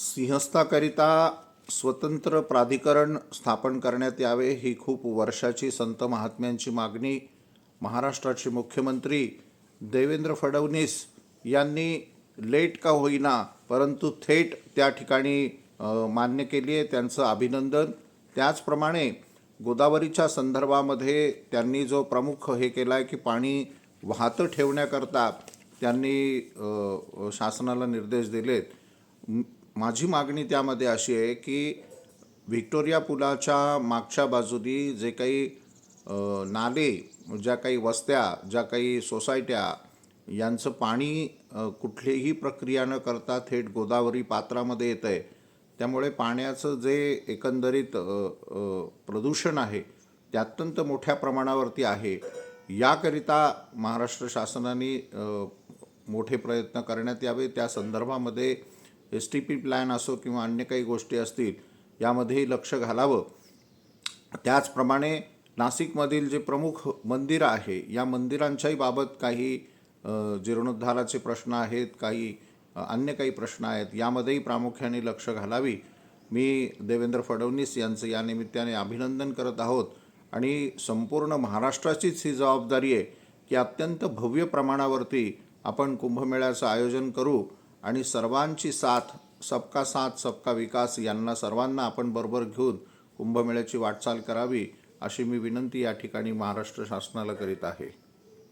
सिंहस्थाकरिता स्वतंत्र प्राधिकरण स्थापन करण्यात यावे ही खूप वर्षाची संत महात्म्यांची मागणी. महाराष्ट्राचे मुख्यमंत्री देवेंद्र फडणवीस यांनी लेट का होईना परंतु थेट त्या ठिकाणी मान्य केली आहे त्यांचं अभिनंदन. त्याचप्रमाणे गोदावरीच्या संदर्भामध्ये त्यांनी जो प्रमुख हे केला आहे की पाणी वाहतं ठेवण्याकरता त्यांनी शासनाला निर्देश दिलेत. माझी मागणी त्यामध्ये अशी आहे की व्हिक्टोरिया पुलाच्या मागच्या बाजूनी जे काही नाले ज्या काही वस्त्या ज्या काही सोसायट्या यांचं पाणी कुठलीही प्रक्रिया न करता थेट गोदावरी पात्रामध्ये येतं आहे. त्यामुळे पाण्याचं जे एकंदरीत प्रदूषण आहे ते अत्यंत मोठ्या प्रमाणावरती आहे. याकरिता महाराष्ट्र शासनाने मोठे प्रयत्न करण्यात यावे. त्या संदर्भामध्ये एस टी पी प्लॅन असो किंवा अन्य काही गोष्टी असतील यामध्येही लक्ष घालावं. त्याचप्रमाणे नाशिकमधील जे प्रमुख मंदिरं आहे या मंदिरांच्याही बाबत काही जीर्णोद्धाराचे प्रश्न आहेत काही अन्य काही प्रश्न आहेत यामध्येही प्रामुख्याने लक्ष घालावी. मी देवेंद्र फडणवीस यांचं या निमित्ताने अभिनंदन करत आहोत. आणि संपूर्ण महाराष्ट्राचीच ही जबाबदारी आहे की अत्यंत भव्य प्रमाणावरती आपण कुंभमेळ्याचं आयोजन करू. आणि सर्वांची साथ सबका साथ सबका विकास यांना सर्वांना आपण बरोबर घेऊन कुंभमेळ्याची वाटचाल करावी अशी मी विनंती या ठिकाणी महाराष्ट्र शासनाला करीत आहे.